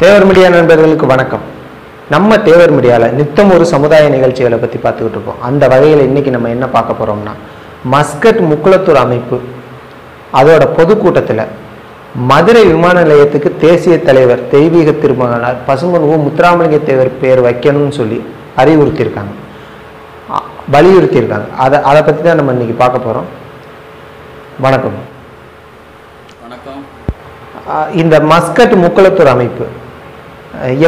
தேவர் media நண்பர்களுக்கு வணக்கம். நம்ம தேவர் மீடியாவில் நித்தம் ஒரு சமுதாய நிகழ்ச்சிகளை பற்றி பார்த்துக்கிட்டு இருக்கோம். அந்த வகையில் இன்னைக்கு நம்ம என்ன பார்க்க போகிறோம்னா மஸ்கட் முக்குளத்தூர் அமைப்பு அதோட பொதுக்கூட்டத்தில் மதுரை விமான நிலையத்துக்கு தேசிய தலைவர் தெய்வீக திருமகனார் பசும்பன் முத்துராமலிங்க தேவர் பேர் வைக்கணும்னு சொல்லி அறிவுறுத்தியிருக்காங்க. வலியுறுத்தியிருக்காங்க. அதை அதை பற்றி தான் நம்ம இன்னைக்கு பார்க்க போகிறோம் வணக்கம். வணக்கம். இந்த மஸ்கட் முக்குளத்தூர் அமைப்பு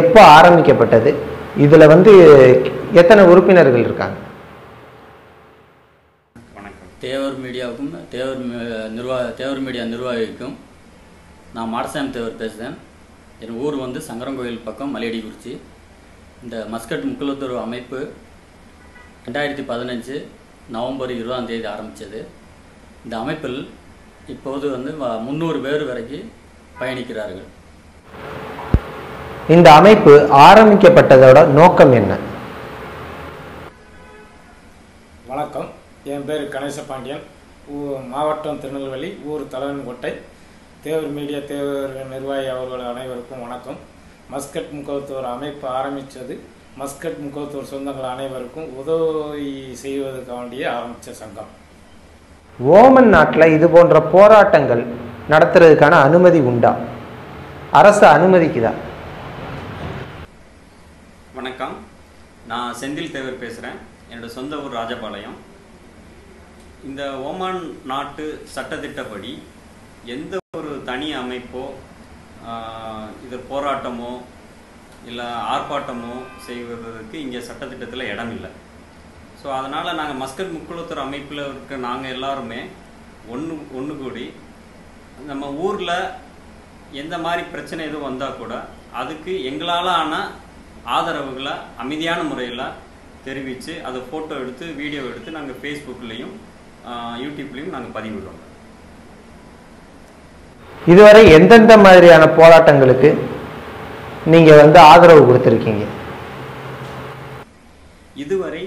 எப்போ ஆரம்பிக்கப்பட்டது? இதில் வந்து எத்தனை உறுப்பினர்கள் இருக்காங்க? வணக்கம். தேவர் மீடியாவுக்கும் தேவர் நிர்வாக தேவர் மீடியா நிர்வாகிக்கும் நான் மாடசாமி தேவர் பேசுகிறேன் என் ஊர் வந்து சங்கரங்கோயில் பக்கம் மலையடிக்குறிச்சி இந்த மஸ்கட் முக்குளத்தூர் அமைப்பு ரெண்டாயிரத்தி பதினஞ்சு நவம்பர் இருபதாம் தேதி ஆரம்பித்தது இந்த அமைப்பில் இப்போது வந்து முந்நூறு பேர் வரைக்கும் பயணிக்கிறார்கள். இந்த அமைப்பு ஆரம்பிக்கப்பட்டதோட நோக்கம் என்ன? வணக்கம். என் பேர் கணேச பாண்டியன் ஊ- மாவட்டம் திருநெல்வேலி ஊர் தலைவன்கோட்டை தேவர் மீடியா தேவர் நிர்வாகி அவர்கள் அனைவருக்கும் வணக்கம். மஸ்கட் முகத்துவர் அமைப்பு ஆரம்பித்தது மஸ்கட் முகத்துவர் சொந்தங்கள் அனைவருக்கும் உதவி செய்வதற்கு வேண்டிய ஆரம்பித்த சங்கம். ஓமன் நாட்டில் இது போன்ற போராட்டங்கள் நடத்துறதுக்கான அனுமதி உண்டா? அரசு அனுமதிக்குதா? வணக்கம். நான் செந்தில் தேவர் பேசுகிறேன் என்னோட சொந்த ஊர் ராஜபாளையம். இந்த ஓமான் நாட்டு சட்டத்திட்டப்படி எந்த ஒரு தனி அமைப்போ இது போராட்டமோ இல்லை ஆர்ப்பாட்டமோ செய்வதற்கு இங்கே சட்டத்திட்டத்தில் இடம் இல்லை. ஸோ அதனால் நாங்கள் மஸ்கட் முக்குளத்தூர் அமைப்பில் இருக்க நாங்கள் எல்லாருமே ஒன்று ஒன்று கூடி நம்ம ஊரில் எந்த மாதிரி பிரச்சனை எதுவும் வந்தால் கூட அதுக்கு எங்களால் ஆனால் ஆதரவுகளை அமைதியான முறையில் தெரிவித்து அதை ஃபோட்டோ எடுத்து வீடியோ எடுத்து நாங்கள் ஃபேஸ்புக்லேயும் யூடியூப்லேயும் நாங்கள் பதிவிடுறோம். இதுவரை எந்தெந்த மாதிரியான போராட்டங்களுக்கு நீங்கள் வந்து ஆதரவு கொடுத்துருக்கீங்க? இதுவரை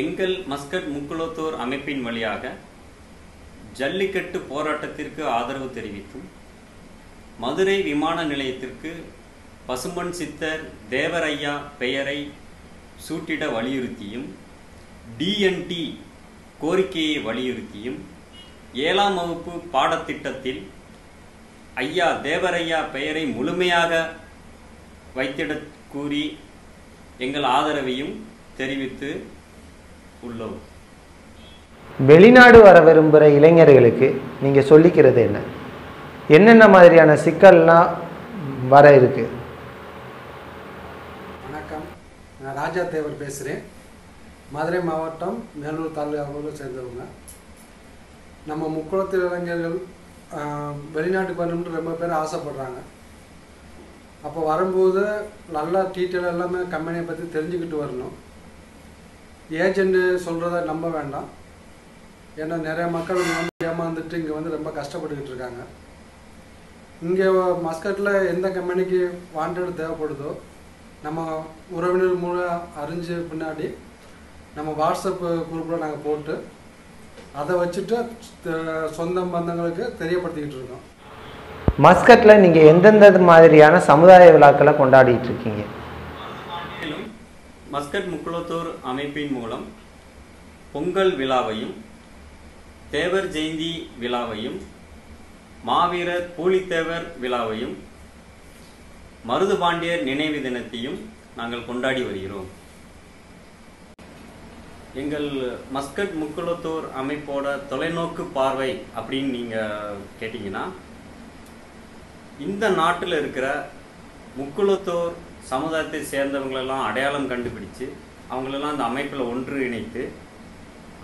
எங்கள் மஸ்கட் முக்குளத்தோர் அமைப்பின் வழியாக ஜல்லிக்கட்டு போராட்டத்திற்கு ஆதரவு தெரிவித்தும் மதுரை விமான நிலையத்திற்கு பசுமன் சித்தர் தேவரையா பெயரை சூட்டிட வலியுறுத்தியும் டிஎன்டி கோரிக்கையை வலியுறுத்தியும் ஏழாம் வகுப்பு பாடத்திட்டத்தில் ஐயா தேவரையா பெயரை முழுமையாக வைத்திட கூறி எங்கள் ஆதரவையும் தெரிவித்து உள்ளோம். வெளிநாடு வர விரும்புகிற இளைஞர்களுக்கு நீங்கள் சொல்லிக்கிறது என்ன? என்னென்ன மாதிரியான சிக்கல்லாம் வர இருக்குது வணக்கம் நான் ராஜா தேவர் பேசுகிறேன் மதுரை மாவட்டம் மேலூர் தாலுகாவோடு சேர்ந்தவங்க. நம்ம முக்குளத்தில் இளைஞர்கள் வெளிநாட்டுக்கு வரணும்னு ரொம்ப பேர் ஆசைப்படுறாங்க. அப்போ வரும்போது நல்லா டீட்டெயில் எல்லாமே கம்பெனியை பற்றி தெரிஞ்சுக்கிட்டு வரணும். ஏஜென்ட்டு சொல்கிறத நம்ப வேண்டாம். ஏன்னா நிறைய மக்கள் இங்க வந்து ஏமாந்துட்டு இங்கே வந்து ரொம்ப கஷ்டப்பட்டுக்கிட்டு இருக்காங்க. இங்கே மஸ்கட்டில் எந்த கம்பெனிக்கு வாண்டட் தேவைப்படுதோ நம்ம உறவினர் மூலம் அறிஞ்ச பின்னாடி நம்ம வாட்ஸ்அப் குரூப்பில் நாங்கள் போட்டு அதை வச்சுட்டு சொந்த பந்தங்களுக்கு தெரியப்படுத்திக்கிட்டு இருக்கோம். மஸ்கட்டில் நீங்கள் எந்தெந்த மாதிரியான சமுதாய விழாக்களை கொண்டாடிட்டு இருக்கீங்க? மேலும் மஸ்கட் முக்குளத்தூர் அமைப்பின் மூலம் பொங்கல் விழாவையும் தேவர் ஜெயந்தி விழாவையும் மாவீரர் பூலித்தேவர் விழாவையும் மருதுபாண்டியர் நினைவு தினத்தையும் நாங்கள் கொண்டாடி வருகிறோம். எங்கள் மஸ்கட் முக்குளத்தூர் அமைப்போட தொலைநோக்கு பார்வை அப்படின்னு நீங்கள் கேட்டிங்கன்னா இந்த நாட்டில் இருக்கிற முக்குளத்தூர் சமுதாயத்தை சேர்ந்தவங்களெல்லாம் அடையாளம் கண்டுபிடிச்சு அவங்களெல்லாம் அந்த அமைப்பில் ஒன்று இணைத்து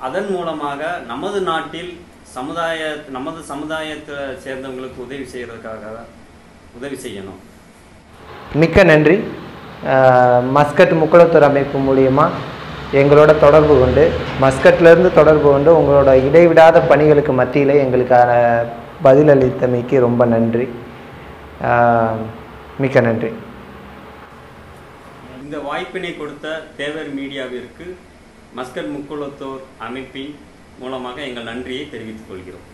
அதன் மூலமாக நமது நாட்டில் சமுதாய நமது சமுதாயத்தை சேர்ந்தவங்களுக்கு உதவி செய்கிறதுக்காக உதவி செய்யணும். மிக்க நன்றி. மஸ்கட் முக்குளத்தூர் அமைப்பு மூலியமாக எங்களோட தொடர்பு கொண்டு மஸ்கட்லேருந்து தொடர்பு கொண்டு உங்களோட இடைவிடாத பணிகளுக்கு மத்தியில் எங்களுக்கான பதிலளித்தமைக்கு ரொம்ப நன்றி. மிக்க நன்றி. இந்த வாய்ப்பினை கொடுத்த தேவர் மீடியாவிற்கு மஸ்கட் முக்குளத்தோர் அமைப்பின் மூலமாக எங்கள் நன்றியை தெரிவித்துக் கொள்கிறோம்.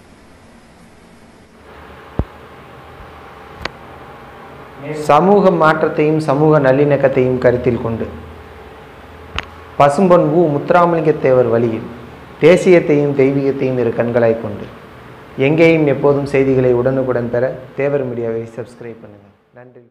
சமூக மாற்றத்தையும் சமூக நல்லிணக்கத்தையும் கருத்தில் கொண்டு. பசும்பொன் உ முத்துராமலிங்கத்தேவர் வழியில் தேசியத்தையும் தெய்வீகத்தையும் இரு கண்களாய் கொண்டு. எங்கேயும் எப்போதும் செய்திகளை உடனுக்குடன் பெற தேவர் மீடியாவை சப்ஸ்கிரைப் பண்ணுங்கள். நன்றி.